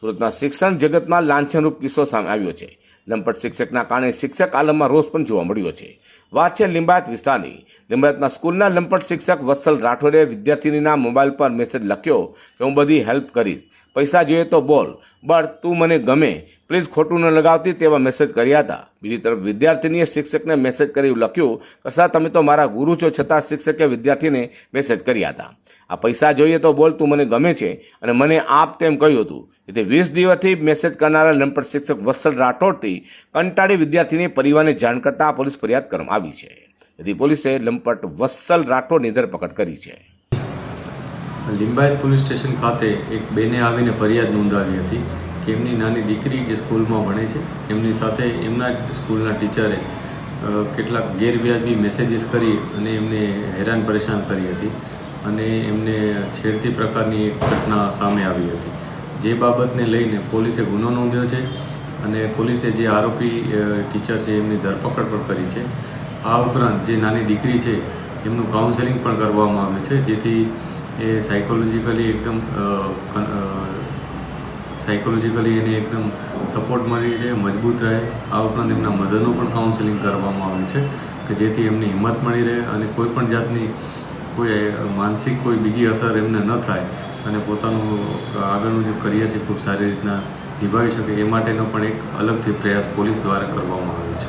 સુરતના શિક્ષણ જગતમાં લાંછનરૂપ કિસ્સો સામે આવ્યો છે. લંપટ શિક્ષકના કારણે શિક્ષક આલમમાં રોષ પણ જોવા મળ્યો છે. વાત છે લિંબાયત વિસ્તારની. લિંબાયતના સ્કૂલના લંપટ શિક્ષક વત્સલ રાઠોડે વિદ્યાર્થીનીના મોબાઈલ પર મેસેજ લખ્યો કે હું બધી હેલ્પ કરીશ. પૈસા જોઈએ તો બોલ બટ તું મને ગમે પ્લીઝ ખોટું ન લગાવતી તેવા મેસેજ કર્યા હતા. બીજી તરફ વિદ્યાર્થીનીએ શિક્ષકને મેસેજ કરી લખ્યું કે સર તમે તો મારા ગુરુ છો છતાં શિક્ષકે વિદ્યાર્થીને મેસેજ કર્યા હતા. આ પૈસા જોઈએ તો બોલ, તું મને ગમે છે અને મને આપ તેમ કહ્યું હતું. એટલે વીસ દિવસથી મેસેજ કરનારા લંપટ શિક્ષક વત્સલ રાઠોડથી કંટાળી વિદ્યાર્થીની પરિવારને જાણ કરતા પોલીસ ફરિયાદ કરવામાં આવી છે. તેથી પોલીસે લંપટ વત્સલ રાઠોડની ધરપકડ કરી છે. લિંબાયત પોલીસ સ્ટેશન ખાતે એક બેને આવીને ફરિયાદ નોંધાવી હતી કે એમની નાની દીકરી જે સ્કૂલમાં ભણે છે, એમની સાથે એમના સ્કૂલના ટીચરે કેટલાક ગેરવ્યાજબી મેસેજીસ કરી અને એમને હેરાન પરેશાન કરી હતી અને એમને છેડતી પ્રકારની એક ઘટના સામે આવી હતી. જે બાબતને લઈને પોલીસે ગુનો નોંધ્યો છે અને પોલીસે જે આરોપી ટીચર છે એમની ધરપકડ પણ કરી છે. આ ઉપરાંત જે નાની દીકરી છે, એમનું કાઉન્સેલિંગ પણ કરવામાં આવે છે, જેથી એ સાયકોલોજીકલી એકદમ સાયકોલોજીકલી એને એકદમ સપોર્ટ મળી રહે, મજબૂત રહે. આ ઉપરાંત એમના મધરનું પણ કાઉન્સેલિંગ કરવામાં આવે છે, કે જેથી એમની હિંમત મળી રહે અને કોઈ પણ જાતની કોઈ માનસિક કોઈ બીજી અસર એમને ન થાય અને પોતાનું આગળનું જે કરિયર છે, ખૂબ સારી રીતના નિભાવી શકે, એ માટેનો પણ એક અલગથી પ્રયાસ પોલીસ દ્વારા કરવામાં આવ્યો છે.